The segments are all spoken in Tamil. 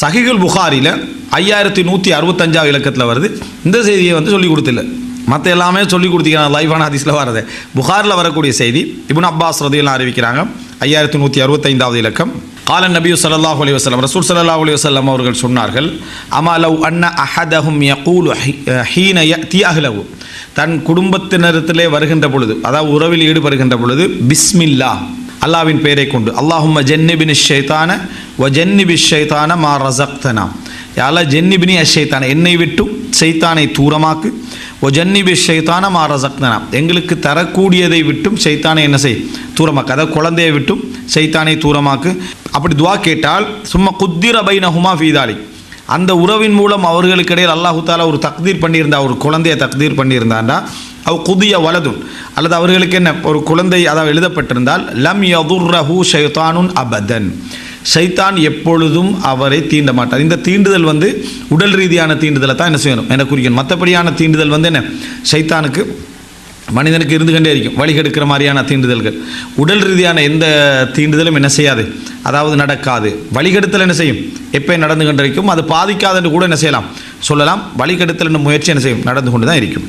சஹிகுல் புகாரியில் ஐயாயிரத்தி நூற்றி அறுபத்தஞ்சாவது இலக்கத்தில் வருது. இந்த செய்தியை வந்து சொல்லி கொடுத்தில்ல. மற்ற எல்லாமே சொல்லி கொடுத்தீங்கன்னா லைஃபான ஹதீஸில் வரது. புகாரில் வரக்கூடிய செய்தி இப்னு அப்பாஸ் ரதியெல்லாம் அறிவிக்கிறாங்க. ஐயாயிரத்தி நூற்றி அறுபத்தைந்தாவது இலக்கம். கால நபியூ சல்லாஹ் அலி வஸ்லம் ரசூல் ஸல்லல்லாஹு அலி வஸ்லம் அவர்கள் சொன்னார்கள் அமா லவ் அன்ன அஹதஹும் யகூலு ஹி- ஹீன யத்தி அஹ்லஹு. தன் குடும்பத்தினரத்திலே வருகின்ற பொழுது அதாவது உறவில் ஈடுபடுகின்ற பொழுது பிஸ்மில்லா அல்லாவின் பெயரை கொண்டு. அல்லாஹும்ம ஜென்னிபின் ஷைத்தான வ ஜென்னிபி ஷைத்தான மா ரசக்தனா யால ஜென்னிபினி அஷைத்தான என்னை விட்டும் சைத்தானை தூரமாக்கு. ஒ ஜன்னிபி ஷைத்தான மா ரசக்தனா எங்களுக்கு தரக்கூடியதை விட்டும் சைத்தானை என்ன செய் தூரமாக்கு. அதாவது குழந்தையை விட்டும் சைத்தானை தூரமாக்கு. அப்படி துவா கேட்டால் சும்மா குத்திர பைனஹுமா ஃபீதாலி அந்த உறவின் மூலம் அவர்களுக்கு இடையில் அல்லாஹு தாலா ஒரு தக்தீர் பண்ணியிருந்தா ஒரு குழந்தையை தக்தீர் பண்ணியிருந்தாண்டா அவ் குதிய வலதுன். அல்லது அவர்களுக்கு என்ன ஒரு குழந்தை அதாவது எழுதப்பட்டிருந்தால் லம் யதுர்ரஹூ ஷைத்தானுன் அபதன். ஷைத்தான் எப்பொழுதும் அவரை தீண்ட மாட்டார். இந்த தீண்டுதல் வந்து உடல் ரீதியான தீண்டுதலை தான் என்ன செய்யணும்? என குறிக்கணும்? மற்றபடியான தீண்டுதல் வந்து என்ன? ஷைத்தானுக்கு மனிதனுக்கு இருந்து கொண்டே இருக்கும். வழிகெடுக்கிற மாதிரியான தீண்டுதல்கள். உடல் ரீதியான எந்த தீண்டுதலும் என்ன செய்யாது. அதாவது நடக்காது. வழிகெடுத்தல் என்ன செய்யும்? எப்போ நடந்து கொண்டிருக்கும். அது பாதிக்காதுன்னு கூட என்ன செய்யலாம்? சொல்லலாம். வழிகெடுத்தல் என்னும் முயற்சி என்ன செய்யும்? நடந்து கொண்டு தான் இருக்கும்.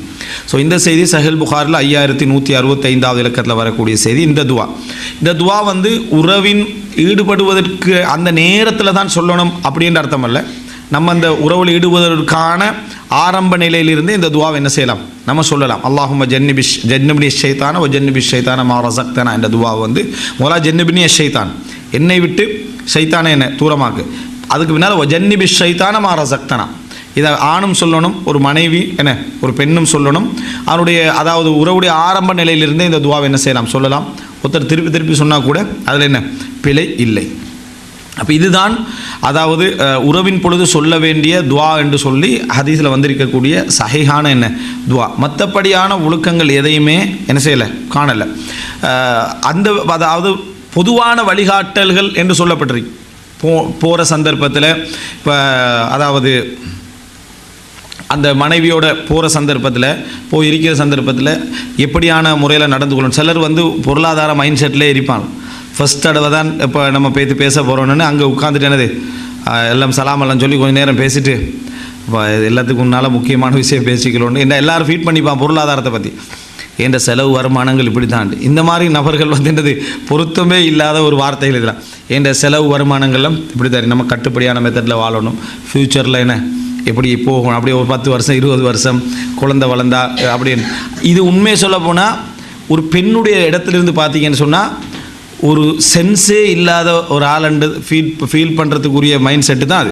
ஸோ இந்த செய்தி சஹில் புகாரில் ஐயாயிரத்தி நூற்றி அறுபத்தைந்தாவது இலக்கத்தில் வரக்கூடிய செய்தி. இந்த துவா. இந்த துவா வந்து உறவின் ஈடுபடுவதற்கு அந்த நேரத்தில் தான் சொல்லணும் அப்படின்ற அர்த்தம் அல்ல. நம்ம அந்த உறவில் ஈடுபடுவதற்கான ஆரம்ப நிலையிலிருந்து இந்த துவாவை என்ன செய்யலாம்? நம்ம சொல்லலாம். அல்லாஹும் ஜன்னிபிஷ் ஜன்னிபினி ஷைத்தான ஒ ஜன்னிபி ஷைத்தான மா ரசக்தனா என்ற துவாவை வந்து முதலா ஜன்னிபினி ஷைத்தான். என்னை விட்டு ஷைத்தானே என்ன தூரமாக்கு. அதுக்கு பின்னால் ஒ ஜன்னிபி ஷைத்தான மா ரசக்தனா இதை ஆணும் சொல்லணும் ஒரு மனைவி என்ன ஒரு பெண்ணும் சொல்லணும். அவனுடைய அதாவது உறவுடைய ஆரம்ப நிலையிலிருந்தே இந்த துவாவை என்ன செய்யலாம் சொல்லலாம். ஒருத்தர் திருப்பி திருப்பி சொன்னால் கூட அதில் என்ன? பிழை இல்லை. அப்போ இதுதான் அதாவது உறவின் பொழுது சொல்ல வேண்டிய துவா என்று சொல்லி ஹதீஸில் வந்திருக்கக்கூடிய சகைகான என்ன? துவா. மற்றபடியான ஒழுக்கங்கள் எதையுமே என்ன செய்யலை? காணலை. அந்த அதாவது பொதுவான வழிகாட்டல்கள் என்று சொல்லப்பட்டிருக்கு. போ போகிற சந்தர்ப்பத்தில் இப்போ அதாவது அந்த மனைவியோட போகிற சந்தர்ப்பத்தில் போய் இருக்கிற சந்தர்ப்பத்தில் எப்படியான முறையில் நடந்து கொள்ளணும்? சிலர் வந்து பொருளாதார மைண்ட் செட்டிலே இருப்பாங்க. ஃபஸ்ட் தடவை தான் இப்போ நம்ம பேத்து பேச போகிறோன்னு அங்கே உட்காந்துட்டு என்னது? எல்லாம் சலாம் எல்லாம் சொல்லி கொஞ்சம் நேரம் பேசிட்டு இப்போ எல்லாத்துக்கும் முன்னால் முக்கியமான விஷயம் பேசிக்கணும்னு. என்ன எல்லாரும் ஃபீட் பண்ணிப்பான் பொருளாதாரத்தை பற்றி என்ற செலவு வருமானங்கள் இப்படி தான் இந்த மாதிரி நபர்கள் வந்து என்னது? பொருத்தமே இல்லாத ஒரு வார்த்தைகள் இதெல்லாம். என்ற செலவு வருமானங்கள்லாம் இப்படி தான் நம்ம கட்டுப்படியான மெத்தடில் வாழணும். ஃப்யூச்சரில் என்ன? எப்படி போகணும்? அப்படியே ஒரு பத்து வருஷம் இருபது வருஷம் குழந்தை வளர்ந்தா அப்படின்னு. இது உண்மையை சொல்ல போனால் ஒரு பெண்ணுடைய இடத்துலேருந்து பார்த்தீங்கன்னு சொன்னால் ஒரு சென்ஸே இல்லாத ஒரு ஆளண்டு ஃபீல் ஃபீல் பண்ணுறதுக்குரிய மைண்ட் செட்டு தான் அது.